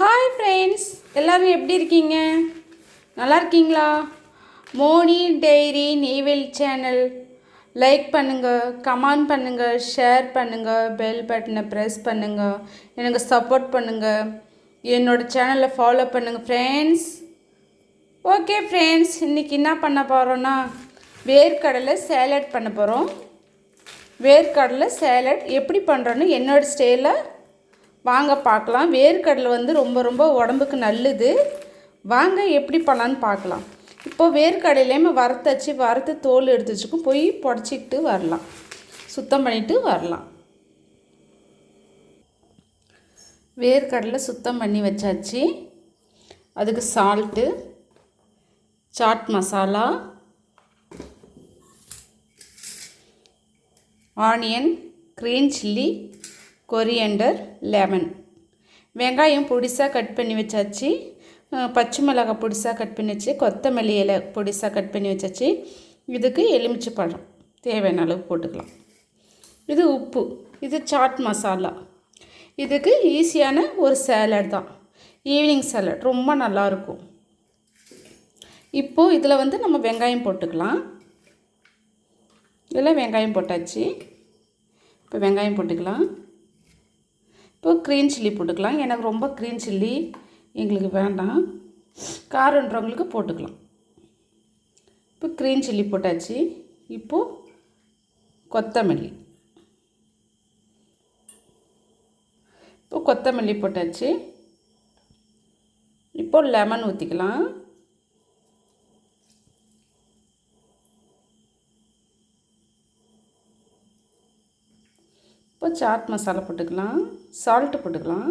Hi friends எல்லோரும் எப்படி இருக்கீங்க? நல்லா இருக்கீங்களா? மோனி டைரி நெய்வேல் சேனல் லைக் பண்ணுங்கள் கமெண்ட் பண்ணுங்கள் ஷேர் பண்ணுங்கள் பெல் பட்டனை ப்ரெஸ் பண்ணுங்கள் எனக்கு சப்போர்ட் பண்ணுங்கள் என்னோடய சேனலை ஃபாலோ பண்ணுங்கள் ஃப்ரெண்ட்ஸ் ஓகே ஃப்ரெண்ட்ஸ் இன்றைக்கி என்ன பண்ண போகிறோன்னா வேர்க்கடலை சேலட் பண்ண போகிறோம் வேர்க்கடலை சேலட் எப்படி பண்ணுறோன்னு என்னோடய ஸ்டைலில் வாங்க பார்க்கலாம். வேர்க்கடலை வந்து ரொம்ப ரொம்ப உடம்புக்கு நல்லது. வாங்க எப்படி பண்ணலான்னு பார்க்கலாம். இப்போ வேர்க்கடலையுமே வறுத்தச்சு வறுத்து தோல் எடுத்து வச்சுக்கும் போய் புடச்சிக்கிட்டு வரலாம். சுத்தம் பண்ணிவிட்டு வரலாம். வேர்க்கடலை சுத்தம் பண்ணி வச்சாச்சு. அதுக்கு salt chaat masala onion green chilli coriander lemon. வெங்காயம் பொடிசாக கட் பண்ணி வச்சாச்சு. பச்சை மிளகாய் பொடிசாக கட் பண்ணி வச்சு கொத்தமல்லி இலை பொடிசாக கட் பண்ணி வச்சாச்சு. இதுக்கு எலுமிச்சை பழம் தேவையான அளவு போட்டுக்கலாம். இது உப்பு. இது சாட் மசாலா. இதுக்கு ஈஸியான ஒரு சேலட் தான். ஈவினிங் சேலட் ரொம்ப நல்லாயிருக்கும் இப்போது இதில் வந்து நம்ம வெங்காயம் போட்டுக்கலாம். இதில் வெங்காயம் போட்டாச்சு. இப்போ வெங்காயம் போட்டுக்கலாம். இப்போ க்ரீன் சில்லி போட்டுக்கலாம். எனக்கு ரொம்ப க்ரீன் சில்லி எங்களுக்கு வேண்டாம். காரன்றவங்களுக்கு போட்டுக்கலாம். இப்போ க்ரீன் சில்லி போட்டாச்சு. இப்போது கொத்தமல்லி. இப்போ கொத்தமல்லி போட்டாச்சு. இப்போ லெமன் ஊற்றிக்கலாம் இப்போ சாட் மசாலா போட்டுக்கலாம் சால்ட்டு போட்டுக்கலாம்.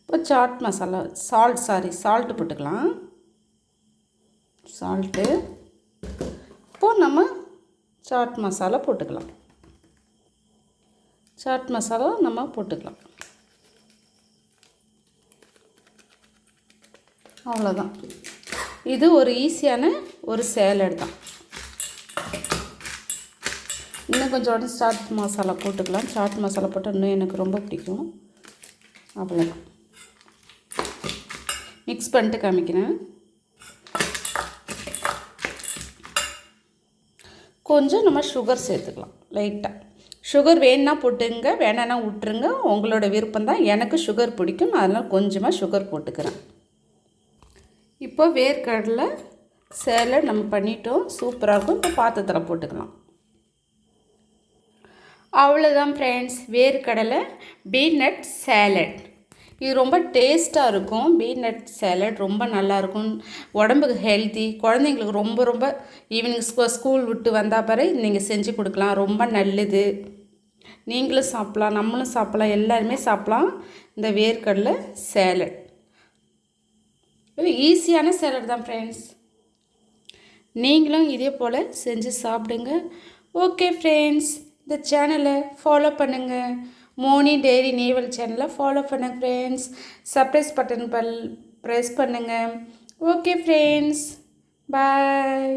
இப்போ chaat masala salt sorry salt போட்டுக்கலாம். சால்ட்டு இப்போது நம்ம சாட் மசாலா போட்டுக்கலாம். சாட் மசாலா நம்ம போட்டுக்கலாம். அவ்வளோதான் இது ஒரு ஈஸியான ஒரு சேலட் தான். இன்னும் கொஞ்சோட சாட் மசாலா போட்டுக்கலாம். சாட் மசாலா போட்டால் இன்னும் எனக்கு ரொம்ப பிடிக்கும். அவ்வளோதான் மிக்ஸ் பண்ணிட்டு காமிக்கிறேன். கொஞ்சம் நம்ம சுகர் சேர்த்துக்கலாம். லைட்டாக சுகர் வேணுன்னா போட்டுங்க வேணான்னா விட்டுருங்க. உங்களோட விருப்பம் தான். எனக்கு சுகர் பிடிக்கும். அதனால் கொஞ்சமாக சுகர் போட்டுக்கிறேன். இப்போ வேர்க்கடலை சேலை நம்ம பண்ணிட்டோம். சூப்பராக இருக்கும். இப்போ பாத்திரத்தில் போட்டுக்கலாம். அவ்வளோதான் ஃப்ரெண்ட்ஸ் வேர்க்கடலை பீநட் சேலட் இது ரொம்ப டேஸ்ட்டாக இருக்கும். பீநட் சேலட் ரொம்ப நல்லாயிருக்கும் உடம்புக்கு ஹெல்த்தி குழந்தைங்களுக்கு ரொம்ப ரொம்ப ஈவினிங் ஸ்கூ ஸ்கூல் விட்டு வந்தால் பிறகு நீங்கள் செஞ்சு கொடுக்கலாம். ரொம்ப நல்லது. நீங்களும் சாப்பிட்லாம் நம்மளும் சாப்பிட்லாம் எல்லாருமே சாப்பிட்லாம். இந்த வேர்க்கடலை சேலட் இது ஈஸியான சேலட் தான் ஃப்ரெண்ட்ஸ் நீங்களும் இதே போல் செஞ்சு சாப்பிடுங்க. ஓகே ஃப்ரெண்ட்ஸ் இந்த சேனலை ஃபாலோ பண்ணுங்கள் மோனி டெய்ரி நேவல் சேனலை ஃபாலோ பண்ண ஃப்ரெண்ட்ஸ் சப்ரைஸ் பட்டன் பல் ப்ரெஸ் பண்ணுங்கள் ஓகே ஃப்ரெண்ட்ஸ் பாய்